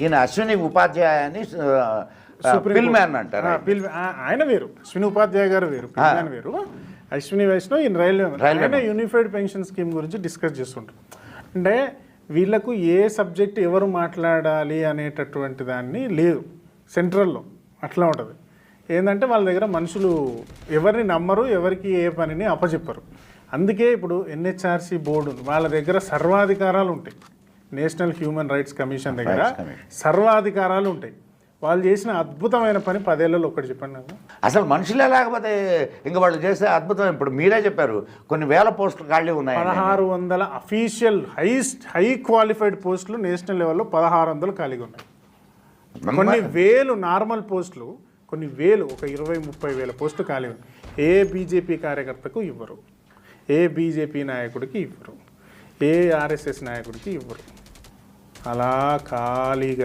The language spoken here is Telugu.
ఈయన అశ్విని ఉపాధ్యాయ అని పిల్ మ్యాన్ అంటారు పిల్- ఆయన. వేరు. అశ్విని ఉపాధ్యాయ గారు వేరు వేరు. అశ్విని వైష్ణవ్ ఈయన రైల్వే యూనిఫైడ్ పెన్షన్ స్కీమ్ గురించి డిస్కస్ చేస్తుంటారు. అంటే వీళ్ళకు ఏ సబ్జెక్ట్ ఎవరు మాట్లాడాలి అనేటటువంటి దాన్ని లేదు. సెంట్రల్లో అట్లా ఉంటుంది. ఏంటంటే వాళ్ళ దగ్గర మనుషులు ఎవరిని నమ్మరు ఎవరికి ఏ పనిని అప్పచెప్పరు. అందుకే ఇప్పుడు ఎన్హెచ్ఆర్సీ బోర్డు. వాళ్ళ దగ్గర సర్వాధికారాలు ఉంటాయి. నేషనల్ హ్యూమన్ రైట్స్ కమిషన్ దగ్గర. సర్వాధికారాలు ఉంటాయి. వాళ్ళు చేసిన అద్భుతమైన పని పదేళ్ళలో ఒకటి చెప్పండి నాకు. అసలు మనుషులే లేకపోతే ఇంకా వాళ్ళు చేసే అద్భుతం ఇప్పుడు మీరే చెప్పారు. కొన్ని వేల పోస్టులు ఖాళీ ఉన్నాయి పదహారు వందల అఫీషియల్ హైస్ట్ హై క్వాలిఫైడ్ పోస్టులు నేషనల్ లెవెల్లో పదహారు వందలు ఖాళీగా ఉన్నాయి. కొన్ని వేలు నార్మల్ పోస్టులు కొన్ని వేలు ఒక ఇరవై ముప్పై వేల పోస్టులు ఖాళీ ఉన్నాయి. ఏ బీజేపీ కార్యకర్తకు ఇవ్వరు. ఏ బీజేపీ నాయకుడికి ఇవ్వరు. ఏ ఆర్ఎస్ఎస్ నాయకుడికి ఇవ్వరు. అలా ఖాళీగా